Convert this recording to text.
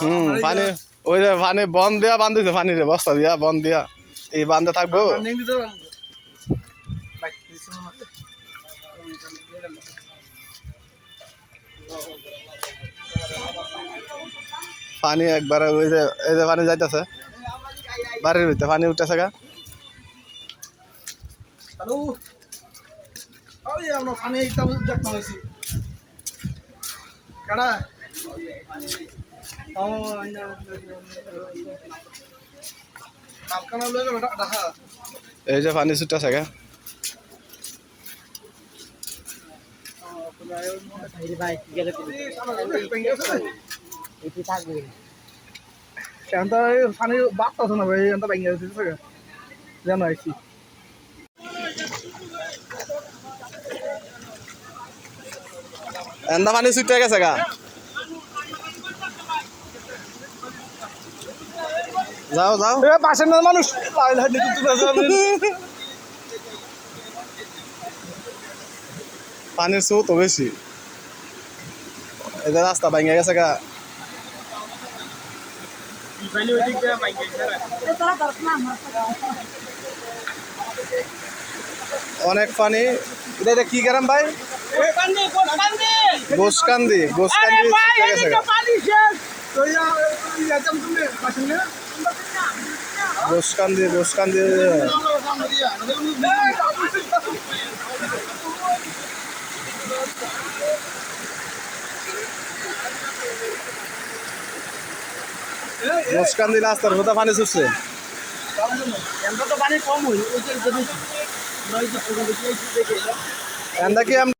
হুম, পানি। ওই যে পানি বন দিয়া বান্ধিছে পানি বস্তা দিয়া বন দিয়া। এই বান্ধে থাকব। পানি একবারে ওই যে, এই যে পানি যাইতেছে। বাড়ির ভিতরে পানি উঠতেছে গা। হ্যালো পানি ঢাকা এই যে পানি ছুটতেছে গা সেখানটা পানি বাড়তেছে না ভাই এখানটা ভেঙে যাচ্ছে যেন আইসি এন্দা পানি ছুটতে গেছে গা যাও যাও এ পাশের না মানুষ লাইন তুই পানির স্রোত বেশি যে রাস্তা ভাঙে গেছে গা অনেক পানি এটা এটা কি গ্রাম ভাই গোসকান্দি গোসকান্দি গোসকান্দি গোসকান্দি গোসকান্দি রাস্তার কোথা পানি ছুটছে। পানি কম হই নয় দেখে আমরা